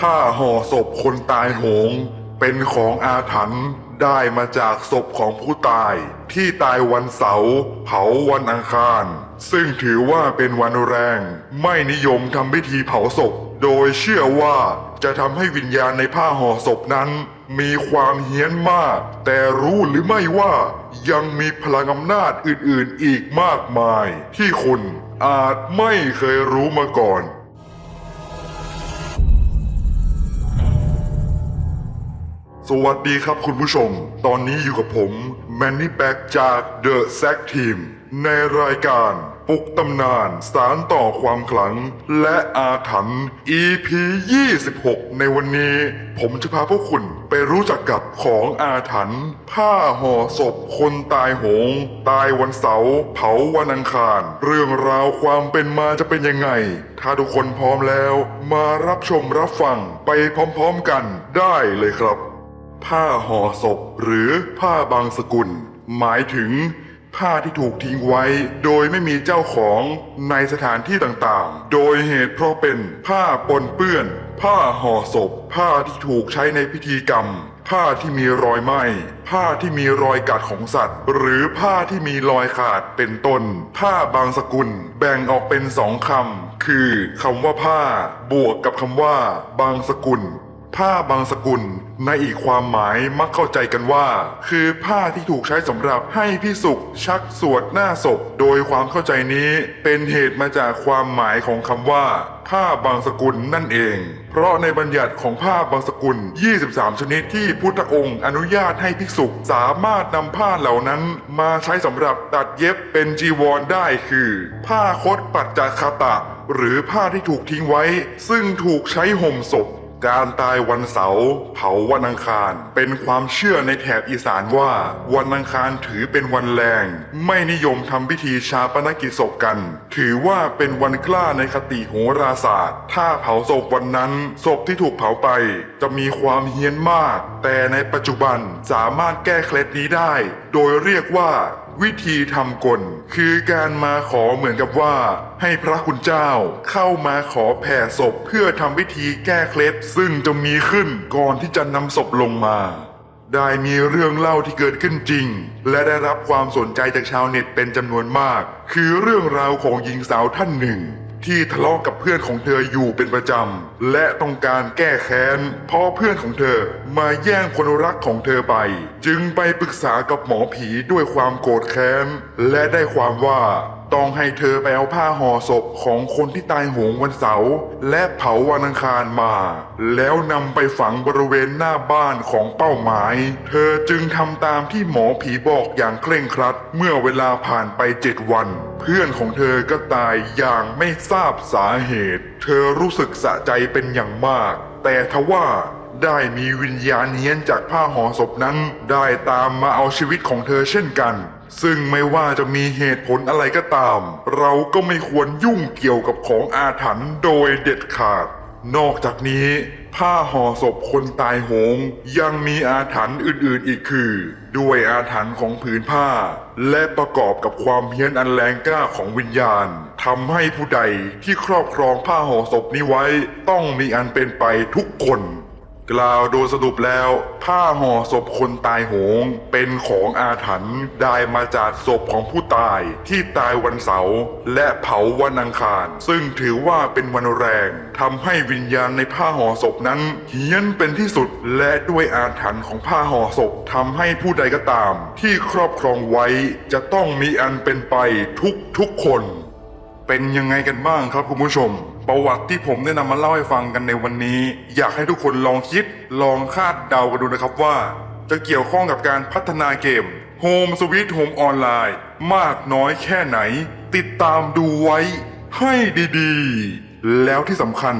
ผ้าห่อศพคนตายโหง เป็นของอาถรรพ์ได้มาจากศพของผู้ตาย ที่ตายวันเสาร์เผาวันอังคาร ซึ่งถือว่าเป็นวันแรง ไม่นิยมทำพิธีเผาศพ โดยเชื่อว่าจะทำให้วิญญาณในผ้าห่อศพนั้น มีความเฮี้ยนมาก แต่รู้หรือไม่ว่ายังมีพลังอำนาจอื่นๆอีกมากมาย ที่คุณอาจไม่เคยรู้มาก่อน สวัสดีครับคุณผู้ชม ตอนนี้อยู่กับผมแมนนี่แบ็กจาก The Sack Team ในรายการปลุกตำนานสารต่อความขลัง และอาถรรพ์ EP 26 ในวันนี้ ผมจะพาพวกคุณไปรู้จักกับของอาถรรพ์ผ้าห่อศพคนตายโหง ตายวันเสาร์เผาวันอังคาร เรื่องราวความเป็นมาจะเป็นยังไง ถ้าทุกคนพร้อมแล้ว มารับชมรับฟังไปพร้อมๆกันได้เลยครับ ผ้าห่อศพหรือผ้าบางสกุล หมายถึง ผ้าที่ถูกทิ้งไว้ โดยไม่มีเจ้าของในสถานที่ต่างๆ โดยเหตุเพราะเป็นผ้าปนเปื้อน ผ้าห่อศพ ผ้าที่ถูกใช้ในพิธีกรรม ผ้าที่มีรอยไหม้ผ้าที่มีรอยกัดของสัตว์ หรือผ้าที่มีรอยขาดเป็นต้น ผ้าบางสกุลแบ่งออกเป็นสองคำคือคำว่าผ้า บวกกับคำว่า บางสกุล ผ้าบางสกุลในอีกความหมายมักเข้าใจกันว่า คือผ้าที่ถูกใช้สำหรับให้พิสุกชักสวดหน้าศพ โดยความเข้าใจนี้เป็นเหตุมาจากความหมายของคำว่า ผ้าบางสกุลนั่นเอง เพราะในบัญญัติของผ้าบางสกุล 23 ชนิดที่พุทธองค์อนุญาตให้ภิกษุสามารถนำผ้าเหล่านั้น มาใช้สำหรับตัดเย็บเป็นจีวรได้คือ ผ้าคตปัจจคตะ หรือผ้าที่ถูกทิ้งไว้ ซึ่งถูกใช้ห่มศพ การตายวันเสาร์เผาวันอังคาร เป็นความเชื่อในแถบอีสานว่า วันอังคารถือเป็นวันแรง ไม่นิยมทำพิธีชาปนกิจศพกัน ถือว่าเป็นวันกล้าในคติโหราศาสตร์ ถ้าเผาศพวันนั้น ศพที่ถูกเผาไป จะมีความเฮี้ยนมาก แต่ในปัจจุบันสามารถแก้เคล็ดนี้ได้ โดยเรียกว่า วิธีทำกล คือการมาขอเหมือนกับว่า ให้พระคุณเจ้าเข้ามาขอแผ่ศพเพื่อทำวิธีแก้เคล็ดซึ่งจะมีขึ้นก่อนที่จะนำศพลงมา ได้มีเรื่องเล่าที่เกิดขึ้นจริง และได้รับความสนใจจากชาวเน็ตเป็นจำนวนมาก คือเรื่องราวของหญิงสาวท่านหนึ่ง ที่ทะเลาะกับเพื่อนของเธออยู่เป็นประจำ และต้องการแก้แค้น เพราะเพื่อนของเธอมาแย่งคนรักของเธอไป จึงไปปรึกษากับหมอผีด้วยความโกรธแค้น และได้ความว่า ต้องให้เธอไปเอาผ้าห่อศพของคนที่ตายโหงวันเสาร์และเผาวันอังคารมา แล้วนำไปฝังบริเวณหน้าบ้านของเป้าหมาย เธอจึงทำตามที่หมอผีบอกอย่างเคร่งครัด เมื่อเวลาผ่านไปเจ็ดวัน เพื่อนของเธอก็ตายอย่างไม่ทราบสาเหตุ เธอรู้สึกสะใจเป็นอย่างมาก แต่ทว่าได้มีวิญญาณเฮี้ยนจากผ้าห่อศพนั้น ได้ตามมาเอาชีวิตของเธอเช่นกัน ซึ่งไม่ว่าจะมีเหตุผลอะไรก็ตาม เราก็ไม่ควรยุ่งเกี่ยวกับของอาถรรพ์โดยเด็ดขาด นอกจากนี้ ผ้าห่อศพคนตายโหง ยังมีอาถรรพ์อื่นๆอีกคือ ด้วยอาถรรพ์ของผืนผ้า และประกอบกับความเฮี้ยนอันแรงกล้าของวิญญาณทำให้ผู้ใดที่ครอบครองผ้าห่อศพนี้ไว้ ต้องมีอันเป็นไปทุกคน กล่าวโดยสรุปแล้วผ้าห่อศพคนตายโหง เป็นของอาถรรพ์ได้มาจากศพของผู้ตายที่ตายวันเสาร์และเผาวันอังคาร ซึ่งถือว่าเป็นวันแรงทำให้วิญญาณในผ้าห่อศพนั้นเฮี้ยนเป็นที่สุดและด้วยอาถรรพ์ของผ้าห่อศพทำให้ผู้ใดก็ตาม ที่ครอบครองไว้จะต้องมีอันเป็นไปทุกทุกคน เป็นยังไงกันบ้างครับคุณผู้ชม ประวัติที่ผมได้นำมาเล่าให้ฟังกันในวันนี้ อยากให้ทุกคนลองคิดลองคาดเดากันดูนะครับว่า จะเกี่ยวข้องกับการพัฒนาเกม Home Sweet Home ออนไลน์มากน้อยแค่ไหน ติดตามดูไว้ให้ดีๆ แล้วที่สำคัญ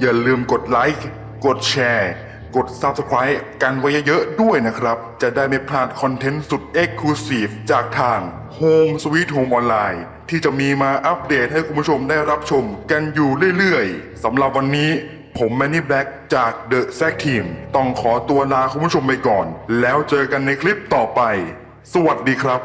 อย่าลืมกดไลค์กดแชร์ กด Subscribe กันไว้เยอะๆด้วยนะครับ จะได้ไม่พลาดคอนเทนต์สุด Exclusive จากทาง Home Sweet Home Online ที่จะมีมาอัปเดตให้คุณผู้ชมได้รับชมกันอยู่เรื่อยๆสำหรับวันนี้ผมแมนนี่แบล็กจาก The s a c Team ต้องขอตัวลาคุณผู้ชมไปก่อน แล้วเจอกันในคลิปต่อไป สวัสดีครับ